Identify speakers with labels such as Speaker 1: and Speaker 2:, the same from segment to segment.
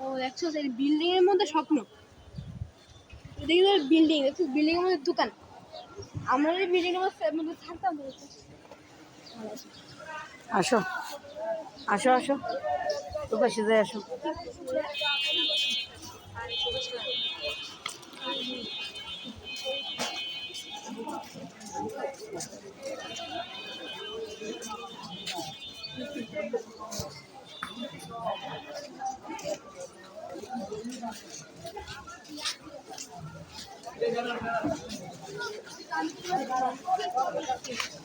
Speaker 1: ও, দেখছ, সেই বিল্ডিং এর মধ্যে স্বপ্ন। দেখি বিল্ডিং, দেখছ বিল্ডিং এর মধ্যে দোকান। আমরা এই বিল্ডিং এর মধ্যে থাকতাম
Speaker 2: আসো। আসো আসো। তো পাশে আসো।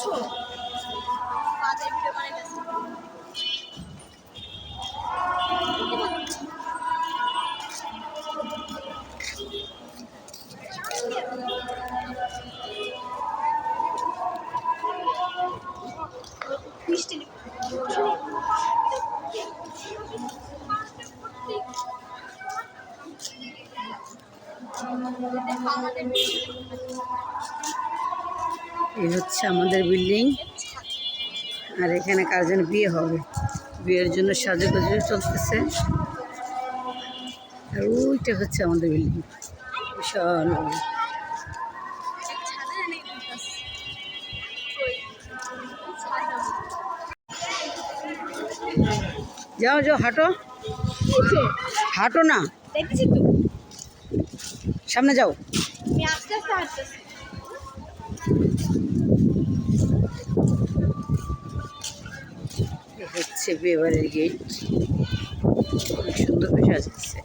Speaker 1: আচ্ছা বাজার ভিডিও বানাইতেছি। আমাদের
Speaker 2: এই হচ্ছে আমাদের বিল্ডিং। আর এখানে কার যেন বিয়ে হবে। বিয়ের জন্য সাজুগুজু চলতেছে। আর ওইটা হচ্ছে আমাদের বিল্ডিং। বিশাল যাও যাও হাঁটো। হাঁটো না। সামনে যাও। হচ্ছে বিয়েবাড়ির গেট অনেক সুন্দর করে সাজাচ্ছে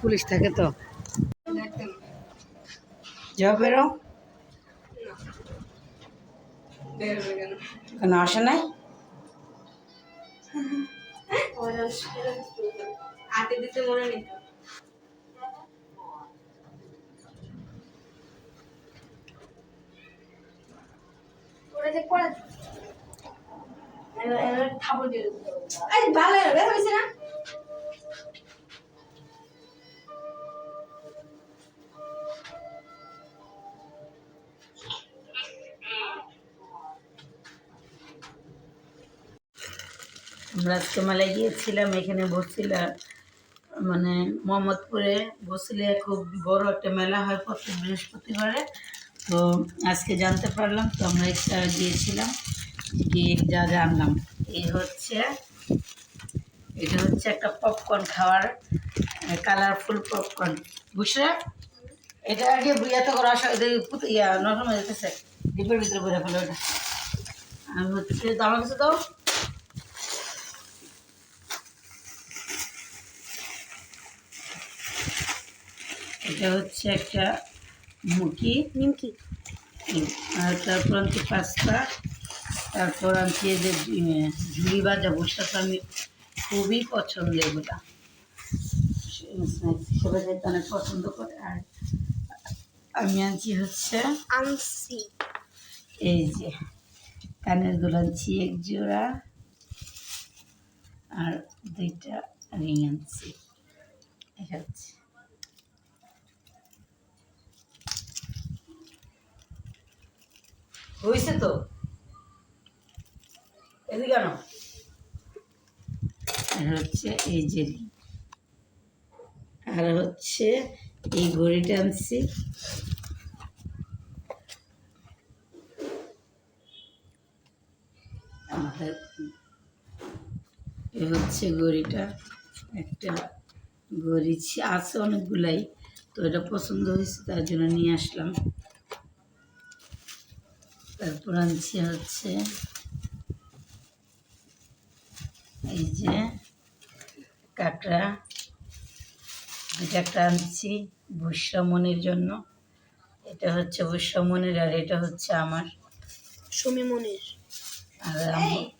Speaker 2: পুলিশ থাকে তো? যাও বেরো। কেন আসে নাই?
Speaker 1: হাতে দিতে মনে নেই দিয়ে ভালো বের হয়েছে না?
Speaker 2: আমরা আজকে মেলায় গিয়েছিলাম, এখানে বসছিলাম মানে মোহাম্মদপুরে বসলে খুব বড় একটা মেলা হয় প্রত্যেক বৃহস্পতিবারে। তো আজকে জানতে পারলাম, তো আমরা একটা গিয়েছিলাম, গিয়ে যা জানলাম। এই হচ্ছে, এটা হচ্ছে একটা পপকর্ন খাওয়ার কালারফুল পপকর্ন বুঝলে? এটা আগে করে আসা এদের পুত, ইয়া, নরম যেতেছে, ডিপের ভিতরে বলে ফেলো ওটা। আর হচ্ছে তো আমার কাছে দাও। এটা হচ্ছে একটা মুখি
Speaker 1: নিমকি।
Speaker 2: আর তারপর আনছি পাস্তা। তারপর আনছি এই যে ঝুড়ি ভাজা। বসা তো আমি খুবই পছন্দ এগুলা। স্ন্যাক্স হিসেবে অনেক পছন্দ করে। আর আমি আনছি হচ্ছে
Speaker 1: আনসি
Speaker 2: এই যে কানের দুল আনছি এক জোড়া। আর দুইটা রিং আনছি। এটা হয়েছে তো? এদিকে কেন আর হচ্ছে এই যে, আর হচ্ছে এই ঘড়িটা আনছি। এ হচ্ছে ঘড়িটা। একটা ঘড়ি আছে অনেকগুলাই, তো এটা পছন্দ হয়েছে, তার জন্য নিয়ে আসলাম। তারপর আনছি হচ্ছে এই যে কাঁকড়া। দুটা একটা আনছি ভুষ্যমনির জন্য। এটা হচ্ছে ভুষ্যমনির আর এটা হচ্ছে আমার।
Speaker 1: সুমিমনির মনির
Speaker 2: আর আম-